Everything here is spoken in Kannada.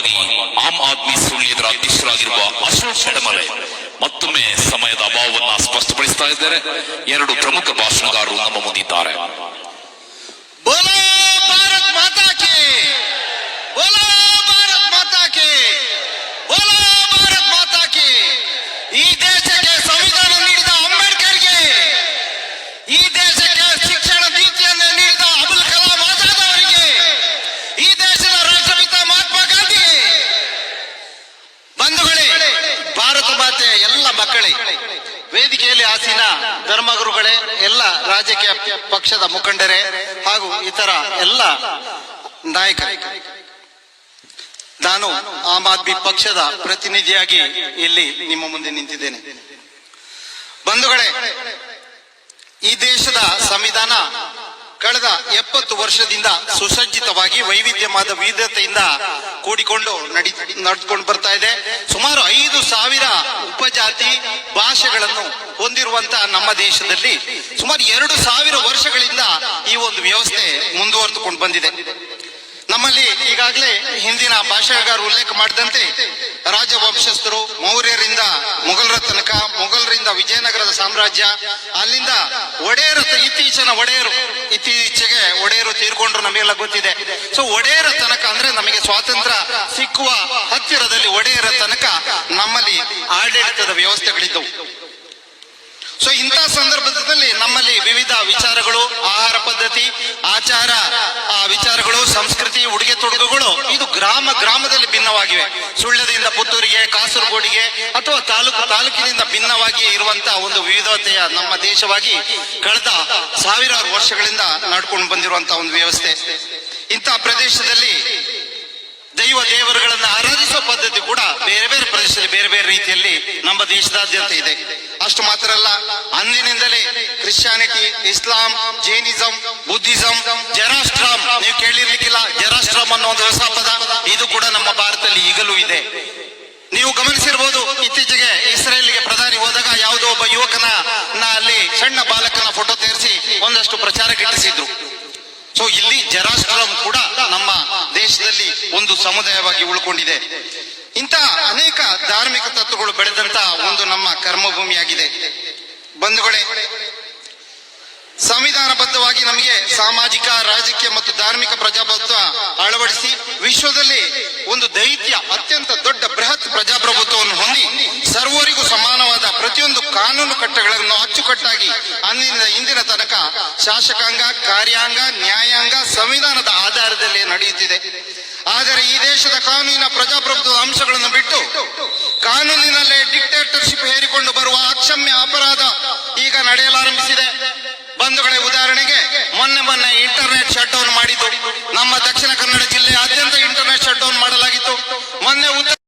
ಪರವಾಗಿ ಆಮ್ ಆದ್ಮಿ ಸುಳ್ಳಿಯದರ ಅಧ್ಯಕ್ಷರಾಗಿರುವ ಅಶೋಕ್ ಶೆಡಮಲೆ ಮತ್ತೊಮ್ಮೆ ಸಮಯದ ಅಭಾವವನ್ನ ಸ್ಪಷ್ಟಪಡಿಸ್ತಾ ಇದ್ದಾರೆ. ಎರಡು ಪ್ರಮುಖ ಭಾಷಣಗಾರರು ನಮ್ಮ ಮುಂದಿದ್ದಾರೆ. ಮಾತೆಯ ಎಲ್ಲ ಮಕ್ಕಳೇ, ವೇದಿಕೆಯಲ್ಲಿ ಆಸೀನ ಧರ್ಮಗುರುಗಳೇ, ಎಲ್ಲ ರಾಜಕೀಯ ಪಕ್ಷದ ಮುಖಂಡರೇ ಹಾಗೂ ಇತರ ಎಲ್ಲ ನಾಯಕ ನಾನು ಆಮ್ ಆದ್ಮಿ ಪಕ್ಷದ ಪ್ರತಿನಿಧಿಯಾಗಿ ಇಲ್ಲಿ ನಿಮ್ಮ ಮುಂದೆ ನಿಂತಿದ್ದೇನೆ. ಬಂಧುಗಳೇ, ಈ ದೇಶದ ಸಂವಿಧಾನ ಕಳೆದ ಎಪ್ಪತ್ತು ವರ್ಷದಿಂದ ಸುಸಜ್ಜಿತವಾಗಿ ವೈವಿಧ್ಯಮಾದ ವಿವಿಧತೆಯಿಂದ ಕೂಡಿಕೊಂಡು ನಡಿ ನಡೆದುಕೊಂಡು ಬರ್ತಾ ಇದೆ. ಸುಮಾರು ಐದು ಸಾವಿರ ಉಪಜಾತಿ ಭಾಷೆಗಳನ್ನು ಹೊಂದಿರುವಂತಹ ನಮ್ಮ ದೇಶದಲ್ಲಿ ಸುಮಾರು ಎರಡು ಸಾವಿರ ವರ್ಷಗಳಿಂದ ಈ ಒಂದು ವ್ಯವಸ್ಥೆ ಮುಂದುವರೆದುಕೊಂಡು ಬಂದಿದೆ. ನಮ್ಮಲ್ಲಿ ಈಗಾಗಲೇ ಹಿಂದಿನ ಭಾಷೆಗಾರರು ಉಲ್ಲೇಖ ಮಾಡಿದಂತೆ ರಾಜವಂಶಸ್ಥರು, ಮೌರ್ಯರಿಂದ ಮೊಘಲರ ತನಕ, ಮೊಘಲರಿಂದ ವಿಜಯನಗರದ ಸಾಮ್ರಾಜ್ಯ, ಅಲ್ಲಿಂದ ಒಡೆಯರು ಇತ್ತೀಚಿನ ಒಡೆಯರು, ಇತ್ತೀಚೆಗೆ ಒಡೆಯರು ತೀರ್ಕೊಂಡ್ರು ನಮಗೆಲ್ಲ ಗೊತ್ತಿದೆ. ಸೊ ಒಡೆಯರ ತನಕ ಅಂದ್ರೆ ನಮಗೆ ಸ್ವಾತಂತ್ರ್ಯ ಸಿಕ್ಕುವ ಹತ್ತಿರದಲ್ಲಿ ಒಡೆಯರ ತನಕ ನಮ್ಮಲ್ಲಿ ಆಡಳಿತದ ವ್ಯವಸ್ಥೆಗಳಿದ್ದವು. ಸೊ ಇಂತಹ ಸಂದರ್ಭದಲ್ಲಿ ನಮ್ಮಲ್ಲಿ ವಿವಿಧ ವಿಚಾರಗಳು, ಆಹಾರ ಪದ್ಧತಿ, ಆಚಾರ ವಿಚಾರಗಳು, ಸಂಸ್ಕೃತಿ, ಉಡುಗೆ ತೊಡುಗುಗಳು, ಇದು ಗ್ರಾಮ, ಗ್ರಾಮದಲ್ಲಿ ಭಿನ್ನವಾಗಿವೆ. ಸುಳ್ಳದಿಂದ ಪುತ್ತೂರಿಗೆ, ಕಾಸರಗೋಡಿಗೆ ಅಥವಾ ತಾಲೂಕು ತಾಲೂಕಿನಿಂದ ಭಿನ್ನವಾಗಿ ಇರುವಂತಹ ಒಂದು ವಿವಿಧತೆಯ ನಮ್ಮ ದೇಶವಾಗಿ ಕಳೆದ ಸಾವಿರಾರು ವರ್ಷಗಳಿಂದ ನಡ್ಕೊಂಡು ಬಂದಿರುವಂತಹ ಒಂದು ವ್ಯವಸ್ಥೆ. ಇಂತಹ ಪ್ರದೇಶದಲ್ಲಿ ದೈವ ದೇವರುಗಳನ್ನ ಆರಾಧಿಸುವ ಪದ್ಧತಿ ಕೂಡ ಬೇರೆ ಬೇರೆ ಪ್ರದೇಶದಲ್ಲಿ, ಬೇರೆ ಬೇರೆ ರೀತಿಯಲ್ಲಿ ನಮ್ಮ ದೇಶದಾದ್ಯಂತ ಇದೆ. ಅಷ್ಟು ಮಾತ್ರ ಅಲ್ಲ, ಅಂದಿನಿಂದಲೇ ಕ್ರಿಶ್ಚಿಯಾನಿಟಿ, ಇಸ್ಲಾಂ, ಜೈನಿಸಂ, ಬುದ್ಧಿಸಂ ಜೆರಾಸ್ಟ್ರಾಮ್ ನೀವು ಕೇಳಿರ್ಲಿಕ್ಕಿಲ್ಲ ಜೆರಾಸ್ಟ್ರಾಮ್ ಅನ್ನೋ ಒಂದು ಹೊಸ ಪದ, ಇದು ಕೂಡ ನಮ್ಮ ಇದೆ. ನೀವು ಗಮನಿಸಿರ್ಬೋದು, ಇತ್ತೀಚೆಗೆ ಇಸ್ರೇಲ್ಗೆ ಪ್ರಧಾನಿ ಹೋದಾಗ ಯಾವುದೋ ಒಬ್ಬ ಯುವಕನ ಅಲ್ಲಿ ಸಣ್ಣ ಬಾಲಕನ ಫೋಟೋ ತೇರಿಸಿ ಒಂದಷ್ಟು ಪ್ರಚಾರ ಇಟ್ಟಿಸಿದ್ರು ಸೊ ಇಲ್ಲಿ ಜರಾಸ್ಟ್ರಮ್ ಕೂಡ ನಮ್ಮ ದೇಶದಲ್ಲಿ ಒಂದು ಸಮುದಾಯವಾಗಿ ಉಳ್ಕೊಂಡಿದೆ. ಇಂತಹ ಅನೇಕ ಧಾರ್ಮಿಕ ತತ್ವಗಳು ಬೆಳೆದಂತ ಒಂದು ನಮ್ಮ ಕರ್ಮಭೂಮಿಯಾಗಿದೆ. ಬಂಧುಗಳೇ ಸಂವಿಧಾನಬದ್ಧವಾಗಿ ನಮಗೆ ಸಾಮಾಜಿಕ, ರಾಜಕೀಯ ಮತ್ತು ಧಾರ್ಮಿಕ ಪ್ರಜಾಪ್ರಭುತ್ವ ಅಳವಡಿಸಿ ವಿಶ್ವದಲ್ಲಿ ಒಂದು ದೈತ್ಯ, ಅತ್ಯಂತ ದೊಡ್ಡ ಬೃಹತ್ ಪ್ರಜಾಪ್ರಭುತ್ವವನ್ನು ಹೊಂದಿ ಸರ್ವರಿಗೂ ಸಮಾನವಾದ ಪ್ರತಿಯೊಂದು ಕಾನೂನು ಕಟ್ಟಗಳನ್ನು ಅಚ್ಚುಕಟ್ಟಾಗಿ ಅಂದಿನ ಇಂದಿನ ತನಕ ಶಾಸಕಾಂಗ, ಕಾರ್ಯಾಂಗ, ನ್ಯಾಯಾಂಗ ಸಂವಿಧಾನದ ಆಧಾರದಲ್ಲಿ ನಡೆಯುತ್ತಿದೆ. ಆದರೆ ಈ ದೇಶದ ಕಾನೂನಿನ ಪ್ರಜಾಪ್ರಭುತ್ವದ ಅಂಶಗಳನ್ನು ಬಿಟ್ಟು ಕಾನೂನಿನಲ್ಲೇ ಡಿಕ್ಟೇಟರ್ಶಿಪ್ ಹೇರಿಕೊಂಡು ಬರುವ ಅಕ್ಷಮ್ಯ ಅಪರಾಧ ಈಗ ನಡೆಯಲಾರಂಭಿಸಿದೆ. ಬಂಧುಗಳೇ, ಉದಾಹರಣೆಗೆ ಮೊನ್ನೆ ಮೊನ್ನೆ ಇಂಟರ್ನೆಟ್ ಶಟ್ ಡೌನ್ ಮಾಡಿದ್ದು. ನಮ್ಮ ದಕ್ಷಿಣ ಕನ್ನಡ ಜಿಲ್ಲೆಯಾದ್ಯಂತ ಇಂಟರ್ನೆಟ್ ಶಟ್ ಡೌನ್ ಮಾಡಲಾಗಿತ್ತು. ಮೊನ್ನೆ ಉತ್ತರ